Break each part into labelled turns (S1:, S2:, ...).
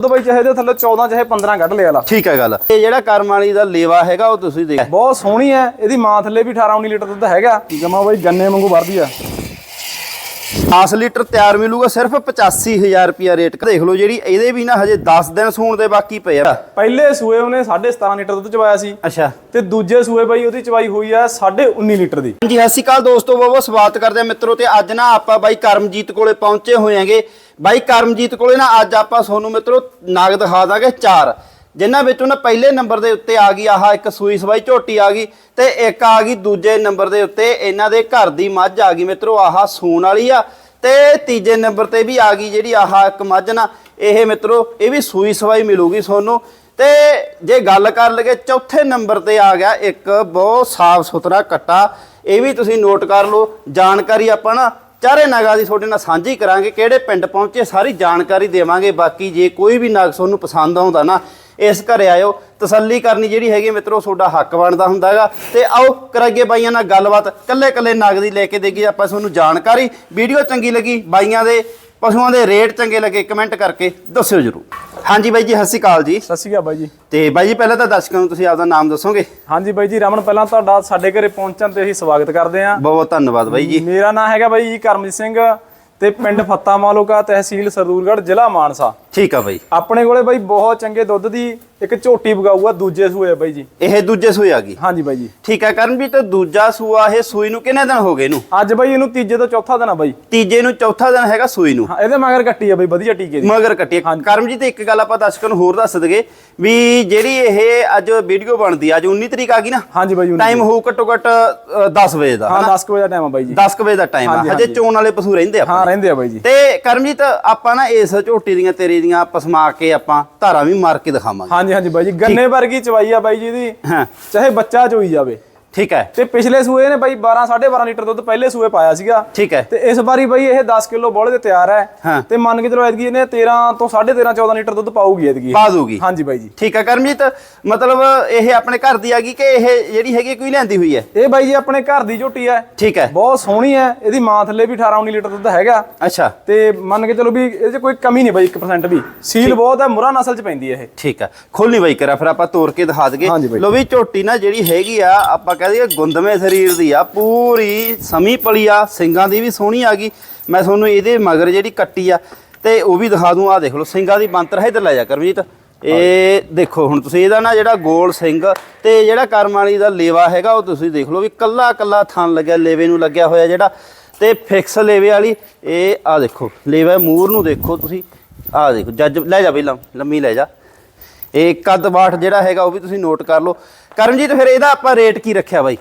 S1: ਦੁੱਧ ਬਈ ਚਾਹੇ ਦੇ ਥੱਲੇ 14 ਚਾਹੇ 15 ਕੱਢ ਲਿਆ ਲਾ।
S2: ਠੀਕ ਹੈ ਗੱਲ। ਇਹ ਜਿਹੜਾ ਕਰਮ ਵਾਲੀ ਦਾ ਲੇਵਾ ਹੈਗਾ ਉਹ ਤੁਸੀਂ ਦੇਖ।
S1: ਬਹੁਤ ਸੋਹਣੀ ਹੈ। ਇਹਦੀ ਮਾਂ ਥੱਲੇ ਵੀ 18 19 ਲੀਟਰ ਦੁੱਧ ਹੈਗਾ। ਜਮਾ ਬਈ ਗੰਨੇ ਵਾਂਗੂ ਵਰਦੀ ਆ।
S2: 10 ਲੀਟਰ ਤਿਆਰ ਮਿਲੂਗਾ ਸਿਰਫ 85000 ਰੁਪਿਆ ਰੇਟ ਦੇਖ ਲਓ ਜਿਹੜੀ ਇਹਦੇ ਵੀ ਨਾ ਹਜੇ 10 ਦਿਨ ਸੂਣ ਦੇ ਬਾਕੀ ਪਏ ਆ।
S1: ਪਹਿਲੇ ਸੂਏ ਉਹਨੇ 17.5 ਲੀਟਰ ਦੁੱਧ ਚਵਾਇਆ ਸੀ।
S2: ਅੱਛਾ।
S1: ਤੇ ਦੂਜੇ ਸੂਏ ਬਈ ਉਹਦੀ ਚਵਾਈ ਹੋਈ ਆ 19.5 ਲੀਟਰ ਦੀ।
S2: ਜੀ ਸਤਿ ਸ਼੍ਰੀ ਅਕਾਲ ਦੋਸਤੋ ਬਹੁਤ ਬਹੁਤ ਸਵਾਗਤ ਕਰਦੇ ਆ ਮਿੱਤਰੋ ਤੇ ਅੱਜ ਨਾ ਆਪਾਂ ਬਾਈ ਕਰਮਜੀਤ ਕੋਲੇ ਪਹੁੰਚੇ ਹੋਏ ਆਂਗੇ ਬਾਈ ਕਰਮਜੀਤ ਕੋਲੇ ਨਾ ਅੱਜ ਆਪਾਂ ਤੁਹਾਨੂੰ ਮਿੱਤਰੋ ਨਾਗ ਦਿਖਾ ਦਾਂਗੇ ਚਾਰ। ਜਿਨ੍ਹਾਂ ਵਿੱਚੋਂ ਨਾ ਪਹਿਲੇ ਨੰਬਰ ਦੇ ਉੱਤੇ ਆ ਗਈ, ਆਹ ਇੱਕ ਸੂਈ ਸਵਾਈ ਝੋਟੀ ਆ ਗਈ ਤੇ ਇੱਕ ਆ ਗਈ ਦੂਜੇ ਨੰਬਰ ਦੇ ਉੱਤੇ ਇਹਨਾਂ ਦੇ ਘਰ ਦੀ ਮੱਝ ਆ ਗਈ। ਮਿੱਤਰੋ, ਆਹ ਸੂਣ ਵਾਲੀ ਆ ਤੇ ਤੀਜੇ ਨੰਬਰ ਤੇ ਵੀ ਆ ਗਈ ਜਿਹੜੀ ਆਹ ਇੱਕ ਮੱਝ ਨਾ, ਇਹ ਮਿੱਤਰੋ, ਇਹ ਵੀ ਸੂਈ ਸਵਾਈ ਮਿਲੂਗੀ ਤੁਹਾਨੂੰ। ਤੇ ਜੇ ਗੱਲ ਕਰ ਲਗੇ ਚੌਥੇ ਨੰਬਰ ਤੇ ਆ ਗਿਆ ਇੱਕ ਬਹੁਤ ਸਾਫ਼ ਸੁਥਰਾ ਕੱਟਾ। ਇਹ ਵੀ ਤੁਸੀਂ ਨੋਟ ਕਰ ਲਓ, ਜਾਣਕਾਰੀ ਆਪਾਂ ਨਾ ਚਾਰੇ ਨਗਾਂ ਦੀ ਤੁਹਾਡੇ ਨਾਲ ਸਾਂਝੀ ਕਰਾਂਗੇ, ਕਿਹੜੇ ਪਿੰਡ ਪਹੁੰਚੇ ਸਾਰੀ ਜਾਣਕਾਰੀ ਦੇਵਾਂਗੇ। ਬਾਕੀ ਜੇ ਕੋਈ ਵੀ ਨਗ ਤੁਹਾਨੂੰ ਪਸੰਦ ਆਉਂਦਾ ਨਾ ਇਸ ਘਰੇ ਆਇਓ। ਤਸੱਲੀ ਕਰਨੀ ਜਿਹੜੀ ਹੈਗੀ ਮਿੱਤਰੋ ਤੁਹਾਡਾ ਹੱਕ ਬਣਦਾ ਹੁੰਦਾ ਹੈਗਾ ਤੇ ਆਓ ਕਰਾਈਏ ਬਾਈਆਂ ਨਾਲ ਗੱਲਬਾਤ। ਕੱਲੇ ਕੱਲੇ ਨਗ ਦੀ ਲੈ ਕੇ ਦੇਗੀ ਆਪਾਂ ਤੁਹਾਨੂੰ ਜਾਣਕਾਰੀ। ਵੀਡੀਓ ਚੰਗੀ ਲੱਗੀ ਬਾਈਆਂ ਦੇ ਪਸ਼ੂਆਂ ਦੇ ਰੇਟ ਚੰਗੇ ਲੱਗੇ ਕਮੈਂਟ ਕਰਕੇ ਦੱਸਿਓ ਜਰੂਰ। ਹਾਂਜੀ ਬਾਈ ਜੀ ਸਤਿ ਸ਼੍ਰੀ ਅਕਾਲ ਜੀ।
S1: ਸਤਿ ਸ਼੍ਰੀ ਅਕਾਲ ਬਾਈ ਜੀ।
S2: ਤੇ ਬਾਈ ਜੀ ਪਹਿਲਾਂ ਤਾਂ ਦਰਸ਼ਕਾਂ ਨੂੰ ਤੁਸੀਂ ਆਪਦਾ ਨਾਮ ਦੱਸੋਗੇ?
S1: ਹਾਂਜੀ ਬਾਈ ਜੀ ਰਮਨ ਪਹਿਲਾਂ ਤੁਹਾਡਾ ਸਾਡੇ ਘਰੇ ਪਹੁੰਚਣ ਤੇ ਅਸੀਂ ਸਵਾਗਤ ਕਰਦੇ ਆਂ
S2: ਬਹੁਤ ਬਹੁਤ ਧੰਨਵਾਦ ਬਾਈ ਜੀ।
S1: ਮੇਰਾ ਨਾਮ ਹੈਗਾ ਬਾਈ ਜੀ ਕਰਮਜੀਤ ਸਿੰਘ ਤੇ ਪਿੰਡ ਫੱਤਾ ਮਾਲੂਕਾ ਤਹਿਸੀਲ ਸਰਦੂਲਗੜ੍ਹ ਜ਼ਿਲ੍ਹਾ ਮਾਨਸਾ।
S2: ਠੀਕ ਆ ਬਾਈ।
S1: ਆਪਣੇ ਕੋਲੇ ਬਾਈ ਬਹੁਤ ਚੰਗੇ ਦੁੱਧ ਦੀ ਇੱਕ ਝੋਟੀ ਵਗਾਊ ਆ ਦੂਜੇ ਸੂਏ ਬਾਈ ਜੀ।
S2: ਇਹ ਦੂਜੇ ਸੂਏ ਆ ਗਈ।
S1: ਹਾਂਜੀ ਬਾਈ ਜੀ।
S2: ਠੀਕ ਹੈ ਕਰਨ ਵੀ ਤੇ ਦੂਜਾ ਸੂਆ ਇਹ ਸੂਈ ਨੂੰ ਕਿੰਨੇ ਦਿਨ ਹੋ ਗਏ ਇਹਨੂੰ?
S1: ਅੱਜ ਬਾਈ ਇਹਨੂੰ ਤੀਜੇ ਤੋਂ ਚੌਥਾ ਦਿਨ ਆ ਬਾਈ।
S2: ਤੀਜੇ ਨੂੰ ਚੌਥਾ ਦਿਨ ਹੈਗਾ ਸੂਈ ਨੂੰ।
S1: ਹਾਂ ਇਹਦੇ ਮਗਰ ਕੱਟੀ ਆ ਬਾਈ ਵਧੀਆ ਟੀਕੇ ਦੀ।
S2: ਮਗਰ ਕੱਟੀ ਕਰਮ ਜੀ ਤੇ ਇੱਕ ਗੱਲ ਆਪਾਂ ਦਰਸ਼ਕਾਂ ਨੂੰ ਹੋਰ ਦੱਸ ਦਗੇ ਵੀ ਜਿਹੜੀ ਇਹ ਅੱਜ ਵੀਡੀਓ ਬਣਦੀ ਆ, ਅੱਜ 19 ਤਰੀਕ ਆ ਗਈ ਨਾ?
S1: ਹਾਂਜੀ ਬਾਈ
S2: ਟਾਈਮ ਹੋਊ ਘੱਟੋ ਘੱਟ ਅ, 10 ਵਜੇ ਦਾ
S1: ਹਾਂ 10 ਵਜੇ ਦਾ ਟਾਈਮ ਆ ਬਾਈ ਜੀ।
S2: 10 ਵਜੇ ਦਾ ਟਾਈਮ ਆ।
S1: ਹਾਂਜੀ।
S2: ਚੋਣ ਵਾਲੇ ਪਸ਼ੂ ਰਹਿੰਦੇ
S1: ਹਾਂ
S2: ਆਪਾਂ
S1: ਰਹਿੰਦੇ ਆ ਬਾਈ ਜੀ।
S2: ਤੇ ਕਰਮਜੀਤ ਆਪਾਂ ਨਾ ਇਸ ਝੋਟੀ ਦੀਆਂ ਤੇਰੇ ਦੀਆਂ ਪਸਮਾ ਕੇ ਆਪਾਂ ਧਾਰਾਂ ਵੀ ਮਾਰ ਕੇ ਦਿਖਾਵਾਂਗੇ।
S1: ਹਾਂਜੀ ਹਾਂਜੀ ਬਾਈ ਜੀ ਗੰਨੇ ਵਰਗੀ ਚਵਾਈ ਆ ਬਾਈ ਜੀ ਦੀ।
S2: ਹਾਂ।
S1: ਚਾਹੇ ਬੱਚਾ ਚੋਈ ਜਾਵੇ।
S2: ਠੀਕ ਹੈ।
S1: ਤੇ ਪਿਛਲੇ ਸੂਏ ਨੇ ਬਾਈ 12 12.5 ਲੀਟਰ ਦੁੱਧ ਪਹਿਲੇ ਸੂਏ ਪਾਇਆ ਸੀਗਾ।
S2: ਠੀਕ ਹੈ।
S1: ਤੇ ਇਸ ਵਾਰੀ ਬਾਈ ਇਹ 10 ਕਿਲੋ ਬੋਲੇ ਦੇ ਤਿਆਰ ਹੈ। ਤੇ ਮੰਨ ਕੇ ਚਲੋ ਐਤਕੀ ਇਹਨੇ 13 ਤੋਂ 13.5 14 ਲੀਟਰ ਦੁੱਧ ਪਾਊਗੀ ਐਤਕੀ।
S2: ਪਾ ਦੂਗੀ
S1: ਹਾਂਜੀ ਬਾਈ ਜੀ।
S2: ਠੀਕ ਹੈ ਕਰਮਜੀਤ ਮਤਲਬ ਇਹ ਆਪਣੇ ਘਰ ਦੀ ਆ ਗਈ ਕਿ ਇਹ ਜਿਹੜੀ ਹੈਗੀ ਕੋਈ ਲਿਆਂਦੀ ਹੋਈ ਹੈ?
S1: ਇਹ ਬਾਈ ਜੀ ਆਪਣੇ ਘਰ ਦੀ ਝੋਟੀ ਹੈ।
S2: ਠੀਕ ਹੈ।
S1: ਬਹੁਤ ਸੋਹਣੀ ਹੈ। ਇਹਦੀ ਮਾਂ ਥੱਲੇ ਵੀ 18 19 ਲੀਟਰ ਦੁੱਧ ਹੈਗਾ।
S2: ਅੱਛਾ।
S1: ਤੇ ਮੰਨ ਕੇ ਚਲੋ ਵੀ ਇਹ 'ਚ ਕੋਈ ਕਮੀ ਨਹੀਂ ਬਾਈ 1% ਵੀ। ਸੀਲ ਬਹੁਤ ਹੈ ਮੁਰਾ ਨਸਲ ਚ ਪੈਂਦੀ ਹੈ ਇਹ।
S2: ਠੀਕ ਹੈ। ਖੋਲਣੀ ਬਾਈ ਕਰਾ ਫਿਰ ਆਪਾਂ ਤੋੜ ਕੇ ਦਿਖਾ
S1: ਬਾਈ।
S2: ਲੋ ਵੀ ਝੋਟੀ ਨਾ ਜਿਹੜੀ ਹੈਗੀ ਆ ਆਪਾਂ ਕਹਿ ਦਈਏ ਗੁੰਦਵੇਂ ਸਰੀਰ ਦੀ ਆ ਪੂਰੀ ਸਮੀ ਪਲੀ ਆ ਸਿੰਗਾਂ ਦੀ ਵੀ ਸੋਹਣੀ ਆ ਗਈ। ਮੈਂ ਤੁਹਾਨੂੰ ਇਹਦੇ ਮਗਰ ਜਿਹੜੀ ਕੱਟੀ ਆ ਤੇ ਉਹ ਵੀ ਦਿਖਾ ਦੂੰ ਆ ਦੇਖ ਲਓ ਸਿੰਗਾਂ ਦੀ ਬੰਤਰ ਹੈ ਇੱਧਰ ਲੈ ਜਾ ਕਰਮਜੀਤ। ਇਹ ਦੇਖੋ ਹੁਣ ਤੁਸੀਂ ਇਹਦਾ ਨਾ ਜਿਹੜਾ ਗੋਲ ਸਿੰਘ ਤੇ ਜਿਹੜਾ ਕਰਮ ਵਾਲੀ ਦਾ ਲੇਵਾ ਹੈਗਾ ਉਹ ਤੁਸੀਂ ਦੇਖ ਲਓ ਵੀ ਕੱਲਾ ਕੱਲਾ ਥਣ ਲੱਗਿਆ ਲੇਵੇ ਨੂੰ ਲੱਗਿਆ ਹੋਇਆ ਜਿਹੜਾ ਤੇ ਫਿਕਸ ਲੇਵੇ ਵਾਲੀ ਇਹ ਆ ਦੇਖੋ ਲੇਵਾ ਮੂਰ ਨੂੰ ਦੇਖੋ ਤੁਸੀਂ ਆ ਦੇਖੋ ਜੱਜ ਲੈ ਜਾ ਬਈ ਲੰਮੀ ਲੈ ਜਾ। ਇਹ ਕੱਦ ਬਾਠ ਜਿਹੜਾ ਹੈਗਾ ਉਹ ਵੀ ਤੁਸੀਂ ਨੋਟ ਕਰ ਲਓ। ਕਰਮਜੀਤ, ਫਿਰ ਇਹਦਾ ਆਪਾਂ ਰੇਟ ਕੀ ਰੱਖਿਆ ਬਾਈ?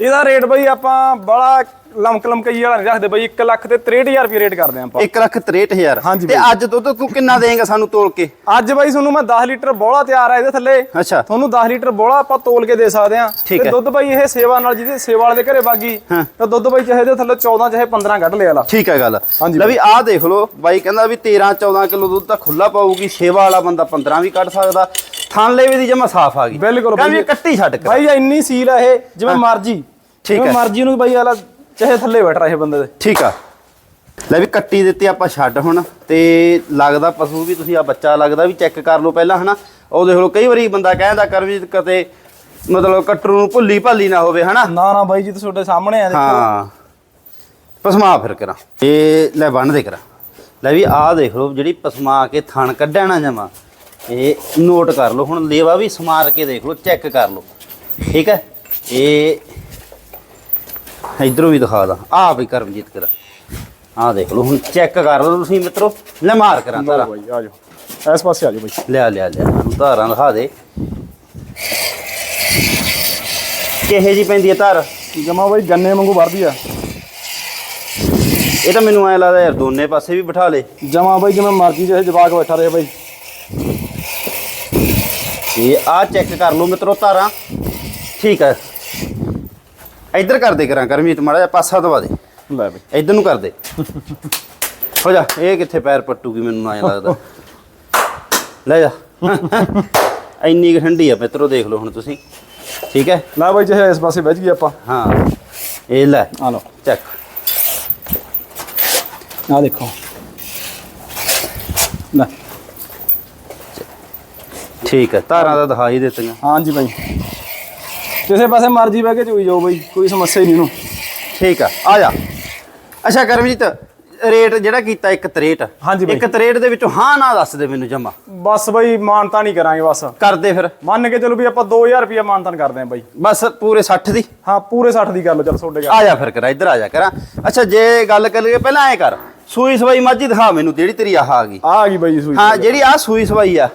S1: ਇਹਦਾ ਰੇਟ ਬਾਈ ਆਪਾਂ ਬੜਾ ਲਮਕ ਲਮਕਈ ਵਾਲਾ ਨਹੀਂ ਰੱਖਦੇ ਬਾਈ 1 ਲੱਖ ਤੇ 63000 ਰੁਪਏ ਰੇਟ ਕਰਦੇ ਆਂ ਆਪਾਂ।
S2: 1 ਲੱਖ 63000
S1: ਹਾਂਜੀ
S2: ਤੇ। ਅੱਜ ਦੁੱਧ ਤੂੰ ਕਿੰਨਾ ਦੇਂਗਾ ਸਾਨੂੰ ਤੋਲ ਕੇ?
S1: ਅੱਜ ਬਾਈ ਤੁਹਾਨੂੰ ਮੈਂ 10 ਲੀਟਰ ਬੋਲਾ ਤਿਆਰ ਆ ਇਹਦੇ ਥੱਲੇ।
S2: ਅੱਛਾ।
S1: ਤੁਹਾਨੂੰ 10 ਲੀਟਰ ਬੋਲਾ ਆਪਾਂ ਤੋਲ ਕੇ ਦੇ ਸਕਦੇ ਆ
S2: ਹੈ।
S1: ਦੁੱਧ ਬਾਈ ਇਹ ਸੇਵਾ ਨਾਲ ਜਿਹਦੇ ਸੇਵਾ ਵਾਲੇ ਦੇ ਘਰੇ ਬਾਗੀ
S2: ਹਾਂ।
S1: ਤਾਂ ਦੁੱਧ ਬਾਈ ਚਾਹੇ ਦੇ ਥੱਲੇ 14 ਚਾਹੇ 15 ਕੱਢ ਲਿਆ ਲਾ।
S2: ਠੀਕ ਹੈ ਗੱਲ। ਲੈ ਵੀ ਆਹ ਦੇਖ ਲਓ ਬਾਈ ਕਹਿੰਦਾ ਵੀ 13 14 ਕਿਲੋ ਦੁੱਧ ਤਾਂ ਖੁੱਲਾ ਪਾਊਗੀ ਸੇਵਾ ਵਾਲਾ ਬੰਦਾ 15 ਵੀ ਕੱਢ ਸਕਦਾ। ਥਣ ਲੇਵੇ ਦੀ ਜਮਾ ਸਾਫ਼ ਆ ਗਈ।
S1: ਬਿਲਕੁਲ ਬਾਈ।
S2: ਵੀ ਕੱਟੀ ਛੱਡ ਕੇ।
S1: ਬਾਈ ਇੰਨੀ ਸੀਲ ਆ ਇਹ ਜਿਵੇਂ ਮਰਜ਼ੀ।
S2: ਠੀਕ ਹੈ।
S1: ਮਰਜ਼ੀ ਨੂੰ ਬਾਈ ਵਾਲਾ ਚਾਹੇ ਥੱਲੇ ਬੈਠ ਰਹੇ ਬੰਦੇ ਦੇ।
S2: ਠੀਕ ਆ। ਲੈ ਵੀ ਕੱਟੀ ਦਿੱਤੀ ਆਪਾਂ ਛੱਡ ਹੁਣ ਤੇ ਲੱਗਦਾ ਪਸ਼ੂ ਵੀ ਤੁਸੀਂ ਆ ਬੱਚਾ ਲੱਗਦਾ ਵੀ ਚੈੱਕ ਕਰ ਲਓ ਪਹਿਲਾਂ ਹਨਾ? ਉਹ ਦੇਖ ਲਓ ਕਈ ਵਾਰੀ ਬੰਦਾ ਕਹਿੰਦਾ ਕਰ ਵੀ ਕਤੇ ਮਤਲਬ ਕਟਰੂ ਨੂੰ ਭੁੱਲੀ ਭਾਲੀ ਨਾ ਹੋਵੇ ਹਨਾ?
S1: ਨਾ ਨਾ ਬਾਈ ਜੀ ਤੁਹਾਡੇ ਸਾਹਮਣੇ ਆ ਦੇਖੋ।
S2: ਹਾਂ। ਪਸਮਾ ਫਿਰ ਕਰਾਂ। ਇਹ ਲੈ ਬੰਨ ਦੇ ਕਰਾਂ। ਲੈ ਵੀ ਆਹ ਦੇਖ ਲਓ ਜਿਹੜੀ ਪਸਮਾ ਕੇ ਥਣ ਕੱਢਿਆ ਨਾ ਜਮਾ ਇਹ ਨੋਟ ਕਰ ਲਓ। ਹੁਣ ਲੇਵਾ ਵੀ ਸਮਾਰ ਕੇ ਦੇਖ ਲਓ ਚੈੱਕ ਕਰ ਲਓ। ਠੀਕ ਹੈ ਇਹ ਇਧਰੋਂ ਵੀ ਦਿਖਾ ਦਾਂ ਆਹ ਵੀ ਕਰਮਜੀਤ ਕਰਾ ਆਹ ਦੇਖ ਲਓ ਹੁਣ ਚੈੱਕ ਕਰ ਲਓ ਤੁਸੀਂ ਮਿੱਤਰੋ ਲੈ ਮਾਰ ਕਰਾਂ ਤਾਰਾ
S1: ਬਾਈ ਆ ਜਾਓ ਇਸ ਪਾਸੇ ਆ ਜਾਓ ਬਾਈ
S2: ਲਿਆ ਲਿਆ ਲਿਆ ਸਾਨੂੰ ਧਾਰਾਂ ਦਿਖਾ ਦੇ ਕਿਹੇ ਜੀ ਪੈਂਦੀ ਹੈ ਧਾਰ
S1: ਜਮਾ ਬਾਈ ਗੰਨੇ ਵਾਂਗੂ ਵਰਦੀ ਆ
S2: ਇਹ ਤਾਂ ਮੈਨੂੰ ਐ ਲੱਗਦਾ ਯਾਰ ਦੋਨੇ ਪਾਸੇ ਵੀ ਬਿਠਾ ਲੇ
S1: ਜਮਾ ਬਾਈ ਜਿਵੇਂ ਮਰਜ਼ੀ ਜਿਹੇ ਜਵਾਕ ਬੈਠਾ ਰਹੇ ਬਾਈ
S2: ਇਹ ਆ ਚੈੱਕ ਕਰ ਲਓ ਮਿੱਤਰੋ ਧਾਰਾਂ ਠੀਕ ਹੈ ਇੱਧਰ ਕਰ ਦੇ ਕਰਾਂ ਕਰਮੀਤ ਮਾੜਾ ਜਿਹਾ ਪਾਸਾ ਦਵਾ ਦੇ।
S1: ਲੈ ਬਾਈ
S2: ਇੱਧਰ ਨੂੰ ਕਰ ਦੇ। ਹੋ ਜਾ ਇਹ ਕਿੱਥੇ ਪੈਰ ਪੱਟੂਗੀ ਮੈਨੂੰ ਐਂ ਲੱਗਦਾ। ਲੈ ਜਾ। ਇੰਨੀ ਕੁ ਠੰਡੀ ਆ ਮਿੱਤਰੋ ਦੇਖ ਲਓ ਹੁਣ ਤੁਸੀਂ। ਠੀਕ ਹੈ?
S1: ਲੈ ਬਾਈ ਜਿਹੇ ਇਸ ਪਾਸੇ ਬਹਿ ਗਈ ਆਪਾਂ।
S2: ਹਾਂ। ਇਹ ਲੈ।
S1: ਆ ਲਓ।
S2: ਚੱਕ।
S1: ਆ ਦੇਖੋ। ਲੈ।
S2: ਠੀਕ ਹੈ ਧਾਰਾਂ ਦਾ ਦਿਖਾਈ ਦਿੱਤੀਆਂ।
S1: ਹਾਂਜੀ ਬਾਈ। ਕਿਸੇ ਪਾਸੇ ਮਰਜ਼ੀ ਬਹਿ ਕੇ ਚੋਈ ਜਾਓ ਬਾਈ ਕੋਈ ਸਮੱਸਿਆ ਹੀ ਨਹੀਂ ਇਹਨੂੰ।
S2: ਠੀਕ ਆ ਆ ਜਾ। ਅੱਛਾ ਕਰਮਜੀਤ ਰੇਟ ਜਿਹੜਾ ਕੀਤਾ ਇੱਕ 63
S1: ਹਾਂਜੀ ਬਾਈ।
S2: ਇੱਕ 63 ਦੇ ਵਿੱਚੋਂ ਹਾਂ ਨਾ ਦੱਸ ਦੇ ਮੈਨੂੰ ਜਮਾ।
S1: ਬਸ ਬਾਈ ਮਾਨਤਾ ਨਹੀਂ ਕਰਾਂਗੇ ਬਸ।
S2: ਕਰਦੇ ਫਿਰ।
S1: ਮੰਨ ਕੇ ਚਲੋ ਵੀ ਆਪਾਂ 2000 ਰੁਪਏ ਮਾਨਤਾਨ ਕਰਦੇ ਆਂ ਬਾਈ।
S2: ਬਸ ਪੂਰੇ 60 ਦੀ?
S1: ਹਾਂ ਪੂਰੇ 60 ਦੀ ਗੱਲ ਚਲ ਤੁਹਾਡੇ ਗੱਲ
S2: ਆ ਜਾ ਫਿਰ ਕਰਾ ਇੱਧਰ ਆ ਜਾ ਕਰਾਂ। ਅੱਛਾ ਜੇ ਗੱਲ ਕਰੀਏ ਪਹਿਲਾਂ ਐ ਕਰ ਸੂਈ ਸਵਾਈ ਮੱਝ ਦਿਖਾ ਮੈਨੂੰ ਜਿਹੜੀ ਤੇਰੀ ਆਹ ਆ ਗਈ।
S1: ਆ ਗਈ ਬਾਈ ਸੂਈ
S2: ਹਾਂ ਜਿਹੜੀ ਆ ਸੂਈ ਸਵਾਈ ਆ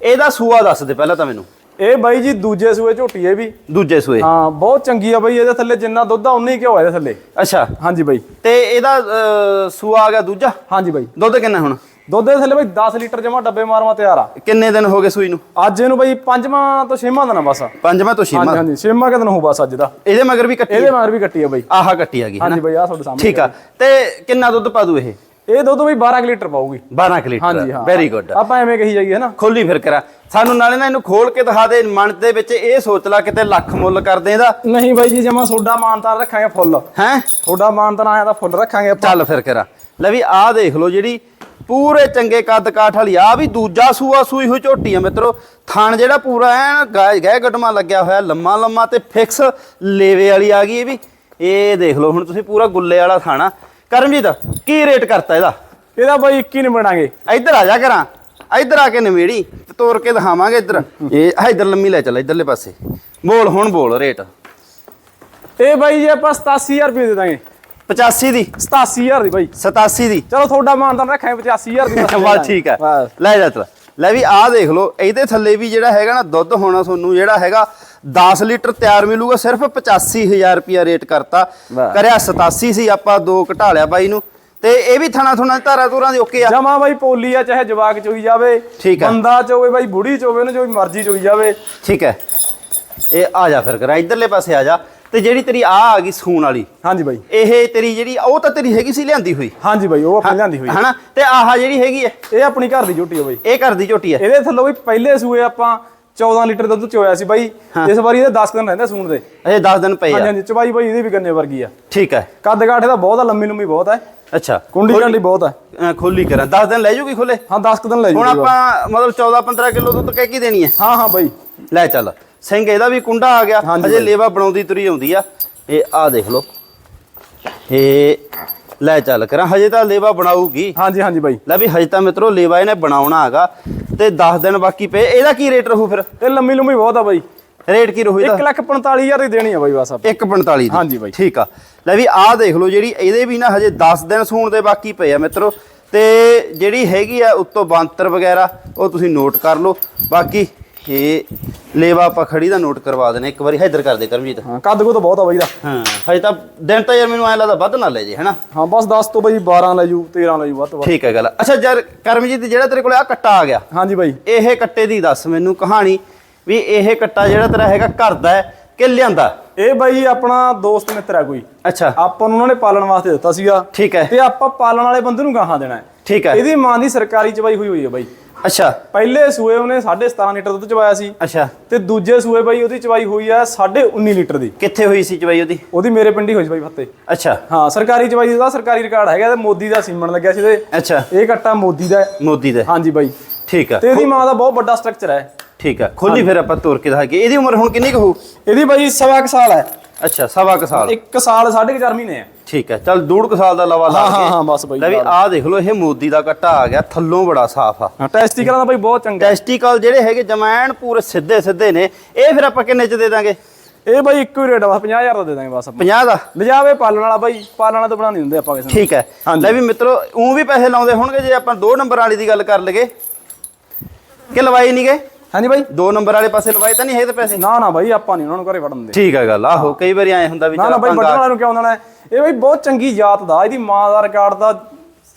S2: ਇਹਦਾ ਸੂਆ ਦੱਸ ਦੇ ਪਹਿਲਾਂ ਤਾਂ ਮੈਨੂੰ।
S1: ਇਹ ਬਾਈ ਜੀ ਦੂਜੇ ਸੂਏ ਝੋਟੀ ਵੀ।
S2: ਦੂਜੇ ਸੂਏ।
S1: ਹਾਂ ਬਹੁਤ ਚੰਗੀ ਆ ਬਾਈ ਇਹਦੇ ਥੱਲੇ ਜਿੰਨਾ ਦੁੱਧ ਆ ਉਨਾ ਹੀ ਘਿਓ ਆ ਇਹਦੇ ਥੱਲੇ।
S2: ਅੱਛਾ।
S1: ਹਾਂਜੀ ਬਾਈ।
S2: ਤੇ ਇਹਦਾ ਸੂਆ ਆ ਗਿਆ ਦੂਜਾ?
S1: ਹਾਂਜੀ ਬਾਈ।
S2: ਦੁੱਧ ਕਿੰਨਾ ਹੁਣ?
S1: ਦੁੱਧ ਦੇ ਥੱਲੇ ਬਾਈ 10 ਲੀਟਰ ਜਮਾ ਡੱਬੇ ਮਾਰਵਾ ਤਿਆਰ ਆ।
S2: ਕਿੰਨੇ ਦਿਨ ਹੋ ਗਏ ਸੂਈ ਨੂੰ?
S1: ਅੱਜ ਇਹਨੂੰ ਬਾਈ ਪੰਜਵਾਂ ਤੋਂ ਛੇਵਾਂ ਦਿਨ ਆ ਬਸ। ਹਾਂਜੀ
S2: ਪੰਜਵਾਂ ਤੋਂ ਛੇਵਾਂ?
S1: ਹਾਂਜੀ ਛੇਵਾਂ ਕਿ ਦਿਨ ਹੋ ਬਸ ਅੱਜ ਦਾ।
S2: ਇਹਦੇ ਮਗਰ ਵੀ ਕੱਟੀ
S1: ਇਹਦੇ ਮਗਰ ਵੀ ਕੱਟੀ ਆ ਬਾਈ।
S2: ਆਹ ਕੱਟੀ ਆ ਗਈ
S1: ਹਾਂਜੀ ਬਾਈ ਆ ਤੁਹਾਡੇ ਸਾਹਮਣੇ
S2: ਠੀਕ ਆ। ਤੇ ਕਿੰਨਾ ਦੁੱਧ ਪਾ ਦੂ ਇਹ?
S1: ਇਹ ਦੁੱਧ ਬਾਈ 12 ਕੁ ਲੀਟਰ ਪਾਊਗੀ।
S2: 12 ਕਿ ਲੀਟਰ
S1: ਹਾਂਜੀ ਹਾਂ।
S2: ਵੈਰੀ ਗੁੱਡ
S1: ਆਪਾਂ ਐਵੇਂ ਕਹੀ ਜਾਈਏ ਨਾ
S2: ਖੋਲੀ ਫਿਰ ਕਰਾ। ਸਾਨੂੰ ਨਾਲੇ ਨਾ ਇਹਨੂੰ ਖੋਲ ਕੇ ਦਿਖਾ ਦੇ ਮਨ ਦੇ ਵਿੱਚ ਇਹ ਸੋਚ ਲਾ ਕਿਤੇ ਲੱਖ ਮੁੱਲ ਕਰਦੇ ਇਹਦਾ।
S1: ਨਹੀਂ ਬਾਈ ਜੀ ਜਮਾ ਸੋਡਾ ਮਾਨਤਾਨ ਰੱਖਾਂਗੇ ਫੁੱਲ।
S2: ਹੈ?
S1: ਸੋਡਾ ਮਾਨਤਾਨ ਆਇਆ ਤਾਂ ਫੁੱਲ ਰੱਖਾਂਗੇ
S2: ਚੱਲ ਫਿਰ ਕਰਾ। ਲੈ ਵੀ ਆਹ ਦੇਖ ਲਓ ਜਿਹੜੀ ਪੂਰੇ ਚੰਗੇ ਕੱਦ ਕਾਠ ਵਾਲੀ ਆ ਵੀ ਦੂਜਾ ਸੂਆ ਸੂਈ ਹੋਈ ਝੋਟੀ ਆ ਮਿੱਤਰੋ। ਥਣ ਜਿਹੜਾ ਪੂਰਾ ਗਾਇ ਗਹਿ ਗਟਮਾ ਲੱਗਿਆ ਹੋਇਆ ਲੰਮਾ ਲੰਮਾ ਤੇ ਫਿਕਸ ਲੇਵੇ ਵਾਲੀ ਆ ਗਈ ਇਹ ਵੀ। ਇਹ ਦੇਖ ਲਓ ਹੁਣ ਤੁਸੀਂ ਪੂਰਾ ਗੁੱਲੇ ਵਾਲਾ ਥਾਣਾ। ਕਰਮਜੀਤ ਕੀ ਰੇਟ ਕਰਤਾ ਇਹਦਾ?
S1: ਇਹਦਾ ਬਾਈ 21 ਨਹੀਂ ਬਣਾਂਗੇ
S2: ਇੱਧਰ ਆ ਜਾ ਕਰਾਂ। ਇੱਧਰ ਆ ਕੇ ਨਵੇੜੀ ਤੇ ਤੋੜ ਕੇ ਦਿਖਾਵਾਂਗੇ ਇੱਧਰ। ਇਹ ਆ ਇੱਧਰ ਲੰਮੀ ਲੈ ਚੱਲ ਇੱਧਰਲੇ ਪਾਸੇ। ਬੋਲ ਹੁਣ ਬੋਲ ਰੇਟ
S1: ਇਹ ਬਾਈ ਜੀ ਆਪਾਂ 87000 ਰੁਪਏ ਦੇ ਦਾਂਗੇ।
S2: 85 ਦੀ?
S1: 87000 ਦੀ ਬਾਈ।
S2: 87 ਦੀ?
S1: ਚਲੋ ਤੁਹਾਡਾ ਮਾਨਤਾਨ ਰੱਖਾਂਗੇ 85000 ਦੀ ਬਸ
S2: ਠੀਕ ਹੈ। ਲੈ ਜਾ ਚਲ ਲੈ ਵੀ ਆਹ ਦੇਖ ਲਓ ਇਹਦੇ ਥੱਲੇ ਵੀ ਜਿਹੜਾ ਹੈਗਾ ਨਾ ਦੁੱਧ ਹੋਣਾ ਤੁਹਾਨੂੰ ਜਿਹੜਾ ਹੈਗਾ 10 ਲੀਟਰ ਤਿਆਰ ਮਿਲੂਗਾ ਸਿਰਫ 85000 ਰੁਪਿਆ ਰੇਟ ਕਰਤਾ। ਕਰਿਆ 87 ਸੀ ਆਪਾਂ ਦੋ ਘਟਾ ਲਿਆ ਬਾਈ ਨੂੰ। ਤੇ ਇਹ ਵੀ ਥਣਾ ਥੁਣਾ ਧਾਰਾ ਧੂਰਾਂ ਦੀ ਓਕੇ ਆ।
S1: ਜਮਾ ਬਾਈ ਪੋਲੀ ਆ ਚਾਹੇ ਜਵਾਕ ਚੋਈ ਜਾਵੇ। ਬੰਦਾ ਚੋਵੇ ਬਾਈ ਬੁੜੀ ਚੋਵੇ ਉਹਨੂੰ ਜੋ ਮਰਜ਼ੀ ਚੋਈ ਜਾਵੇ।
S2: ਠੀਕ ਹੈ। ਇਹ ਆ ਜਾ ਫਿਰ ਕਰਾ। ਇਧਰਲੇ ਪਾਸੇ ਆ ਜਾ। ਤੇ ਜਿਹੜੀ ਤੇਰੀ ਆ ਆ ਗਈ ਸੂਣ ਵਾਲੀ।
S1: ਹਾਂਜੀ ਬਾਈ।
S2: ਇਹ ਤੇਰੀ ਜਿਹੜੀ ਉਹ ਤਾਂ ਤੇਰੀ ਹੈਗੀ ਸੀ ਲਿਆਂਦੀ ਹੋਈ।
S1: ਹਾਂਜੀ ਬਾਈ ਉਹ ਆਪਣੀ ਲਿਆਂਦੀ ਹੋਈ
S2: ਹਨਾ? ਤੇ ਆਹ ਜਿਹੜੀ ਹੈਗੀ ਹੈ।
S1: ਇਹ ਆਪਣੀ ਘਰ ਦੀ ਝੋਟੀ ਆ ਬਾਈ।
S2: ਇਹ ਘਰ ਦੀ ਝੋਟੀ ਹੈ।
S1: ਇਹਦੇ ਥੱਲੋਂ ਵੀ ਪਹਿਲੇ ਸੂਏ ਆਪਾਂ 14 ਲੀਟਰ ਦੁੱਧ ਚੋਇਆ ਸੀ ਬਾਈ। ਇਸ ਵਾਰੀ ਇਹਦੇ 10 ਦਿਨ ਰਹਿੰਦੇ ਸੂਣ ਦੇ।
S2: ਇਹ 10 ਦਿਨ ਪਏ ਆ।
S1: ਹਾਂਜੀ ਚਵਾਈ ਬਾਈ ਇਹਦੀ ਵੀ ਗੰਨੇ ਵਰਗੀ ਆ।
S2: ਠੀਕ ਹੈ।
S1: ਕੱਦ ਕਾਠੇ ਦਾ ਬਹੁਤ ਆ ਲੰਮੀ ਲੰਮੀ ਬਹੁਤ ਆ।
S2: ਅੱਛਾ।
S1: ਕੁੰਡੀ ਕੰਡੀ ਬਹੁਤ ਆ।
S2: ਖੋਲੀ ਕਰਾਂ। 10 ਦਿਨ ਲੈ ਜੂਗੀ ਖੋਲੇ?
S1: ਹਾਂ 10 ਦਿਨ ਲੈ
S2: ਹੁਣ
S1: ਜੂਗਾ
S2: ਆਪਾਂ ਮਤਲਬ 14 15 ਕਿਲੋ ਦੁੱਧ ਕਹਿ ਕੀ ਦੇਣੀ ਹੈ।
S1: ਹਾਂ ਹਾਂ ਬਾਈ।
S2: ਲੈ ਚੱਲ। ਸਿੰਘ ਇਹਦਾ ਵੀ ਕੁੰਡਾ ਆ ਗਿਆ। ਅਜੇ। ਲੇਵਾ ਬਣਾਉਂਦੀ ਤੁਰੀ ਆਉਂਦੀ ਆ। ਇਹ ਆ ਦੇਖ ਲਓ। ਇਹ ਲੈ ਚੱਲ ਕਰਾਂ। ਹਜੇ ਤਾਂ ਲੇਵਾ ਬਣਾਊਗੀ।
S1: ਹਾਂਜੀ ਹਾਂਜੀ ਬਾਈ
S2: ਲੈ ਵੀ ਹਜੇ ਤਾਂ ਮਿੱਤਰੋ ਲੇਵਾ ਇਹਨੇ ਬਣਾਉਣਾ ਹੈਗਾ। ਤੇ 10 ਦਿਨ ਬਾਕੀ ਪਏ। ਇਹਦਾ ਕੀ ਰੇਟ ਰਹੂ ਫਿਰ?
S1: ਇਹ ਲੰਮੀ ਲੰਮੀ ਬਹੁਤ ਆ ਬਾਈ
S2: ਰੇਟ ਕੀ ਰਹੂ
S1: 1
S2: ਇਹਦਾ
S1: ਲੱਖ 45000 ਦੀ ਦੇਣੀ ਆ ਬਾਈ ਬਸ ਆਪਾਂ।
S2: 145 ਦੀ।
S1: ਹਾਂਜੀ ਬਾਈ।
S2: ਠੀਕ ਆ। ਲੈ ਵੀ ਆਹ ਦੇਖ ਲਓ ਜਿਹੜੀ ਇਹਦੇ ਵੀ ਨਾ ਹਜੇ 10 ਦਿਨ ਸੂਣ ਦੇ ਬਾਕੀ ਪਏ ਆ ਮਿੱਤਰੋ। ਤੇ ਜਿਹੜੀ ਹੈਗੀ ਆ ਉੱਤੋਂ ਬਾਂਤਰ ਵਗੈਰਾ ਉਹ ਤੁਸੀਂ ਨੋਟ ਕਰ ਲਓ। ਬਾਕੀ ਇਹ ਲੇਵਾ ਆਪਾਂ ਖੜੀ ਦਾ ਨੋਟ ਕਰਵਾ ਦੇਣੇ ਇੱਕ ਵਾਰੀ ਹੈਦਰ ਕਰ ਦੇ ਕਰਮਜੀਤ।
S1: ਹਾਂ ਕੱਦ ਕੋ ਤਾਂ ਬਹੁਤ ਆ ਬਾਈ ਦਾ।
S2: ਹਾਂ ਹਜੇ ਤਾਂ ਦਿਨ ਤਾਂ ਯਾਰ ਮੈਨੂੰ ਐ ਲੱਗਦਾ ਵੱਧ ਨਾ ਲੈ ਜੇ ਹੈਨਾ?
S1: ਹਾਂ ਬਸ 10 ਤੋਂ ਬਾਈ 12 ਲੈ ਜੂ 13 ਲੈ ਜੂ ਵੱਧ ਤੋਂ ਵੱਧ।
S2: ਠੀਕ ਹੈ ਗੱਲ। ਅੱਛਾ ਯਾਰ ਕਰਮਜੀਤ ਜਿਹੜਾ ਤੇਰੇ ਕੋਲ ਆ ਕੱਟਾ ਆ ਗਿਆ।
S1: ਹਾਂਜੀ ਬਾਈ।
S2: ਇਹ ਕੱਟੇ ਦੀ ਦੱਸ ਮੈਨੂੰ ਕਹਾਣੀ ਵੀ ਇਹ ਕੱਟਾ ਜਿਹੜਾ ਤੇਰਾ ਹੈਗਾ ਘਰ ਦਾ ਹੈ ਕਿ ਲਿਆਂਦਾ?
S1: ਇਹ ਬਾਈ ਆਪਣਾ ਦੋਸਤ ਮਿੱਤਰ ਆ ਕੋਈ।
S2: ਅੱਛਾ।
S1: ਆਪਾਂ ਨੂੰ ਉਹਨਾਂ ਨੇ ਪਾਲਣ ਵਾਸਤੇ ਦਿੱਤਾ ਸੀਗਾ।
S2: ਠੀਕ ਹੈ।
S1: ਤੇ ਆਪਾਂ ਪਾਲਣ ਵਾਲੇ ਬੰਦੇ ਨੂੰ ਗਾਹਾਂ ਦੇਣਾ ਹੈ।
S2: ਠੀਕ ਹੈ।
S1: ਇਹਦੀ ਮਾਂ ਦੀ ਸਰਕਾਰੀ ਚਵਾਈ ਹੋਈ ਹੋਈ ਹੈ ਬਾਈ।
S2: ਅੱਛਾ।
S1: ਪਹਿਲੇ ਸੂਏ ਉਹਨੇ 17.5 ਲੀਟਰ ਦੁੱਧ ਚਵਾਇਆ ਸੀ।
S2: ਅੱਛਾ।
S1: ਤੇ ਦੂਜੇ ਸੂਏ ਬਾਈ ਉਹਦੀ ਚਵਾਈ ਹੋਈ ਆ 19.5 ਲੀਟਰ ਦੀ।
S2: ਕਿੱਥੇ ਹੋਈ ਸੀ ਚਵਾਈ ਉਹਦੀ?
S1: ਉਹਦੀ ਮੇਰੇ ਪਿੰਡੀ ਹੋਈ ਸੀ ਬਾਈ ਫੱਤੇ।
S2: ਅੱਛਾ।
S1: ਹਾਂ ਸਰਕਾਰੀ ਚਵਾਈ ਦਾ ਸਰਕਾਰੀ ਰਿਕਾਰਡ ਹੈਗਾ ਤੇ ਮੋਦੀ ਦਾ ਸੀਮਣ ਲੱਗਿਆ ਸੀ ਤੇ
S2: ਅੱਛਾ।
S1: ਇਹ ਕੱਟਾ ਮੋਦੀ ਦਾ ਹੈ।
S2: ਮੋਦੀ ਦਾ
S1: ਹਾਂਜੀ ਬਾਈ।
S2: ਠੀਕ ਆ।
S1: ਤੇ ਇਹਦੀ ਮਾਂ ਦਾ ਬਹੁਤ ਵੱਡਾ ਸਟਰਕਚਰ ਹੈ।
S2: ਠੀਕ ਆ। ਖੋਲੀ ਫਿਰ ਆਪਾਂ ਤੋਰ ਕੇ ਦਿਖਾ ਕੇ। ਇਹਦੀ ਉਮਰ ਹੁਣ ਕਿੰਨੀ ਕੁ ਹੋਊ?
S1: ਇਹਦੀ ਬਾਈ ਸਵਾ ਕੁ ਸਾਲ ਹੈ।
S2: ਅੱਛਾ ਸਵਾ ਕੁ ਸਾਲ।
S1: ਇੱਕ ਸਾਲ ਸਾਢੇ ਕੁ ਚਾਰ ਮਹੀਨੇ ਹੈ
S2: ਠੀਕ ਹੈ ਚੱਲ ਡੂਢ ਕੁ ਸਾਲ ਦਾ ਲਵਾ ਲਾ
S1: ਹਾਂ, ਹਾਂ, ਬਸ ਬਾਈ,
S2: ਲੈ ਵੀ
S1: ਲਾ
S2: ਆਹ ਦੇਖ ਲਓ ਇਹ ਮੋਦੀ ਦਾ ਕੱਟਾ ਆ ਗਿਆ ਥੱਲੋਂ ਬੜਾ ਸਾਫ਼ ਆ।
S1: ਟੈਸਟੀਕਲਾਂ ਦਾ ਬਾਈ ਬਹੁਤ ਚੰਗਾ।
S2: ਟੈਸਟੀਕਲ ਜਿਹੜੇ ਹੈਗੇ ਜਮੈਣ ਪੂਰੇ ਸਿੱਧੇ ਸਿੱਧੇ ਨੇ। ਇਹ ਫਿਰ ਆਪਾਂ ਕਿੰਨੇ ਚ ਦੇ ਦਾਂਗੇ?
S1: ਇਹ ਬਾਈ ਇੱਕੋ ਹੀ ਰੇਟ ਆ ਬਸ 50000 ਦਾ ਦੇ ਦਾਂਗੇ ਬਸ ਆਪਾਂ।
S2: 50 ਦਾ?
S1: ਲਿਜਾਵੇ ਪਾਲਣ ਵਾਲਾ ਬਾਈ ਪਾਲਣ ਵਾਲਾ ਤਾਂ ਬਣਾ ਨਹੀਂ ਦਿੰਦੇ ਆਪਾਂ ਕਿਸੇ ਨੂੰ।
S2: ਠੀਕ ਹੈ। ਲੈ ਵੀ ਮਿੱਤਰੋ ਉਹ ਵੀ ਪੈਸੇ ਲਾਉਂਦੇ ਹੋਣਗੇ ਜੇ ਆਪਾਂ ਦੋ ਨੰਬਰ ਵਾਲੀ ਦੀ ਗੱਲ ਕਰ ਲਗੇ ਕਿ ਲਵਾਈ ਨਹੀਂ ਗਏ
S1: ਹਾਂਜੀ ਬਾਈ?
S2: ਦੋ ਨੰਬਰ ਵਾਲੇ ਪਾਸੇ ਲਵਾਏ ਤਾਂ ਨਹੀਂ ਹੈਗੇ ਪੈਸੇ?
S1: ਨਾ ਨਾ ਬਾਈ ਆਪਾਂ ਨਹੀਂ ਉਹਨਾਂ ਨੂੰ ਘਰੇ ਵੜਨ ਦਿੰਦੇ
S2: ਠੀਕ ਹੈ ਗੱਲ ਆਹੋ ਕਈ ਵਾਰੀ ਐ ਹੁੰਦਾ ਵੀ
S1: ਨਾ ਬਾਈ ਵੱਢਣ ਵਾਲਿਆਂ ਨੂੰ ਕਿਉਂ ਦੇਣਾ? ਇਹ ਬਾਈ ਬਹੁਤ ਚੰਗੀ ਜਾਤ ਦਾ ਇਹਦੀ ਮਾਂ ਦਾ ਰਿਕਾਰਡ ਦਾ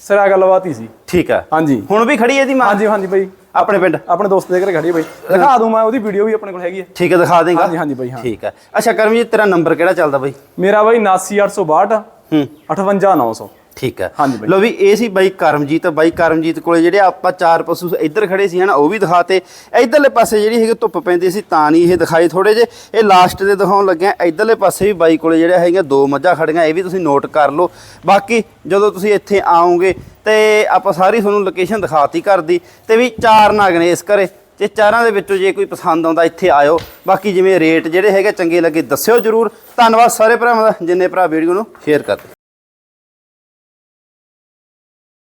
S1: ਸਿਰਾ ਗੱਲਬਾਤ ਹੀ ਸੀ।
S2: ਠੀਕ ਹੈ
S1: ਹਾਂਜੀ।
S2: ਹੁਣ ਵੀ ਖੜੀ ਹੈ ਇਹਦੀ ਮਾਂ?
S1: ਹਾਂਜੀ ਹਾਂਜੀ ਬਾਈ।
S2: ਆਪਣੇ ਪਿੰਡ?
S1: ਆਪਣੇ ਦੋਸਤ ਦੇ ਘਰੇ ਖੜੀ ਹੈ ਬਾਈ। ਦਿਖਾ ਦੂੰ ਮੈਂ ਉਹਦੀ ਵੀਡੀਓ ਵੀ ਆਪਣੇ ਕੋਲ ਹੈਗੀ ਹੈ।
S2: ਠੀਕ ਹੈ ਦਿਖਾ ਦੇਗਾ।
S1: ਹਾਂਜੀ ਹਾਂਜੀ ਬਾਈ ਹਾਂ।
S2: ਠੀਕ ਹੈ ਅੱਛਾ ਕਰਮਜੀਤ ਤੇਰਾ ਨੰਬਰ ਕਿਹੜਾ ਚੱਲਦਾ ਬਾਈ?
S1: ਮੇਰਾ ਬਾਈ 79862
S2: ਹੂੰ।
S1: 58900
S2: ਠੀਕ ਹੈ।
S1: ਹਾਂਜੀ ਬਾਈ।
S2: ਲੋ ਵੀ ਇਹ ਸੀ ਬਾਈ ਕਰਮਜੀਤ। ਬਾਈ ਕਰਮਜੀਤ ਕੋਲੇ ਜਿਹੜੇ ਆਪਾਂ ਚਾਰ ਪਸ਼ੂ ਇੱਧਰ ਖੜੇ ਸੀ ਹਨਾ ਉਹ ਵੀ ਦਿਖਾਤੇ। ਇੱਧਰਲੇ ਪਾਸੇ ਜਿਹੜੀ ਹੈਗੀ ਧੁੱਪ ਪੈਂਦੀ ਸੀ ਤਾਂ ਨਹੀਂ ਇਹ ਦਿਖਾਈ ਥੋੜੇ ਜੇ ਇਹ ਲਾਸਟ ਦੇ ਦਿਖਾਉਣ ਲੱਗਿਆ ਇੱਧਰਲੇ ਪਾਸੇ ਵੀ ਬਾਈ ਕੋਲੇ ਜਿਹੜੇ ਹੈਗੇ ਦੋ ਮੱਝਾਂ ਖੜੀਆਂ ਇਹ ਵੀ ਤੁਸੀਂ ਨੋਟ ਕਰ ਲਓ। ਬਾਕੀ ਜਦੋਂ ਤੁਸੀਂ ਇੱਥੇ ਆਓਗੇ ਤੇ ਆਪਾਂ ਸਾਰੀ ਤੁਹਾਨੂੰ ਲੋਕੇਸ਼ਨ ਦਿਖਾਤੀ ਘਰ ਦੀ ਤੇ ਵੀ ਚਾਰ ਨਾਗ ਨੇ ਇਸ ਘਰੇ। ਤੇ ਚਾਰਾਂ ਦੇ ਵਿੱਚੋਂ ਜੇ ਕੋਈ ਪਸੰਦ ਆਉਂਦਾ ਇੱਥੇ ਆਇਓ। ਬਾਕੀ ਜਿਵੇਂ ਰੇਟ ਜਿਹੜੇ ਹੈਗੇ ਚੰਗੇ ਲੱਗੇ ਦੱਸਿਓ ਜਰੂਰ। ਧੰਨਵਾਦ ਸਾਰੇ ਭਰਾਵਾਂ ਦਾ ਜਿੰਨੇ ਭਰਾ ਵੀਡੀਓ ਨੂੰ ਸ਼ੇਅਰ ਕਰਦੇ